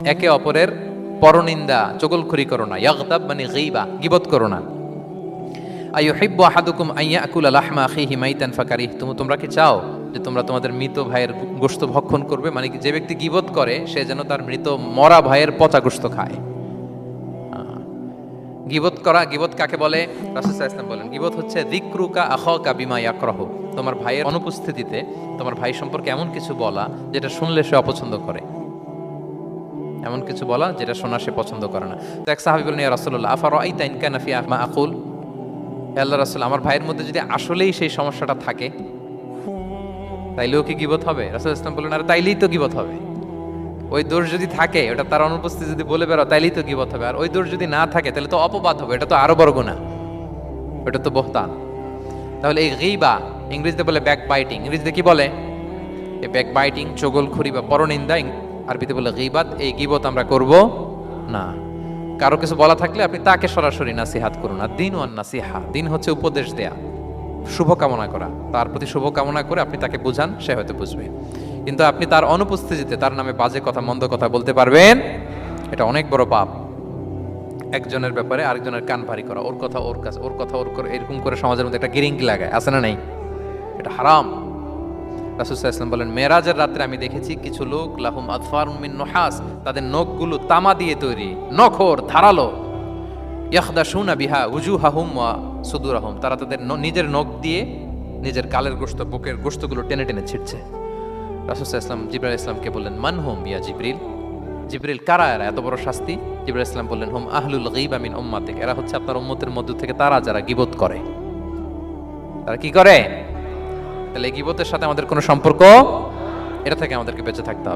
একে অপরের পরনিন্দা চগলখড়ি করো না। ইয়াগতাব মানে গীবা গিবত করো না। আইয়ুহিব্বু আহাদুকুম আইয়াকুলা লাহমা আখিহি মাইতান ফাকারিহ তুমি তোমরা কি চাও যে তোমরা তোমাদের মৃত ভাইয়ের গোশত ভক্ষণ করবে? মানে যে ব্যক্তি গিবত করে সে যেন তার মৃত মরা ভাইয়ের পচা গোশত খায়। আহ, গিবত করা গিবত কাকে বলে? আলাইহি ওয়াসাল্লাম বলেন গিবত হচ্ছে যিকরুকা আখাকা বিমা ইয়াকরাহ। তোমার ভাইয়ের অনুপস্থিতিতে তোমার ভাই সম্পর্কে এমন কিছু বলা যেটা শুনলে সে অপছন্দ করে। এমন কিছু বলা যেটা শোনা সে পছন্দ করে না। তো এক সাহাবি বলেন রাসূলুল্লাহ আফারা আইতা ইন কানা ফি মা আকুল? আল্লাহ রাসূল, আমার ভাইয়ের মধ্যে যদি আসলেই সেই সমস্যাটা থাকে তাইলেও কি গিবত হবে? রাসূল ইসলাম বললেন, আর তাইলেই তো গিবত হবে। ওই দোষ যদি থাকে, ওটা তার অনুপস্থিতি যদি বলে বেরো তাইলেই তো গিবত হবে। আর ওই দোষ যদি না থাকে তাহলে তো অপবাদ হবে, এটা তো আরও বড় গুণা ওটা তো বহতান। তাহলে এই গিবা ইংরেজিতে বলে ব্যাক বাইটিং ইংরেজিতে কি বলে? এই ব্যাক বাইটিং চগলখড়ি বা পরনিন্দা আরবিতে বলে গিবাত, এই গিবত আমরা করব না। কারও কিছু বলা থাকলে আপনি তাকে সরাসরি নাসিহাত করুন। আর দিন ওয়ান নাসিহা, দিন হচ্ছে উপদেশ দেয়া শুভ কামনা করা। তার প্রতি শুভ কামনা করে আপনি তাকে বুঝান, সে হয়তো বুঝবে। কিন্তু আপনি তার অনুপস্থিতিতে তার নামে বাজে কথা, মন্দ কথা বলতে পারবেন, এটা অনেক বড় পাপ। একজনের ব্যাপারে আরেকজনের কান ভারী করা, ওর কথা ওর কাছে, ওর কথা ওর করে, এরকম করে সমাজের মধ্যে একটা গিরিঙ্গি লাগায়, আছে না নাই? এটা হারাম। রাসুসাহ ইসলাম বলেন মেরাজের রাত্রে আমি দেখেছি কিছু লোক, লাহুম আদফার মিন নহাস, তাদের নখগুলো তামা দিয়ে তৈরি, নখর ধারালো। ইয়াখদা শুনা বিহা উজু হাহুম ওয়া সুদুর আহম তারা তাদের নিজের নখ দিয়ে নিজের গালের গোস্ত বুকের গোস্তগুলো টেনে টেনে ছিটছে রাসুসাহ ইসলাম জিবরাল ইসলামকে বললেন, মান হুম ইয়া জিবরিল? জিবরিল কারা এরা? এত বড় শাস্তি? জিবরাল ইসলাম বললেন, হোম আহলুল গীবা মিন উম্মাতিক। এরা হচ্ছে আপনার উম্মতের মধ্য থেকে তারা যারা গিবত করে। তারা কি করে? তাহলে গিবতের সাথে আমাদের কোনো সম্পর্ক? এটা থেকে আমাদেরকে বেঁচে থাকতে হবে।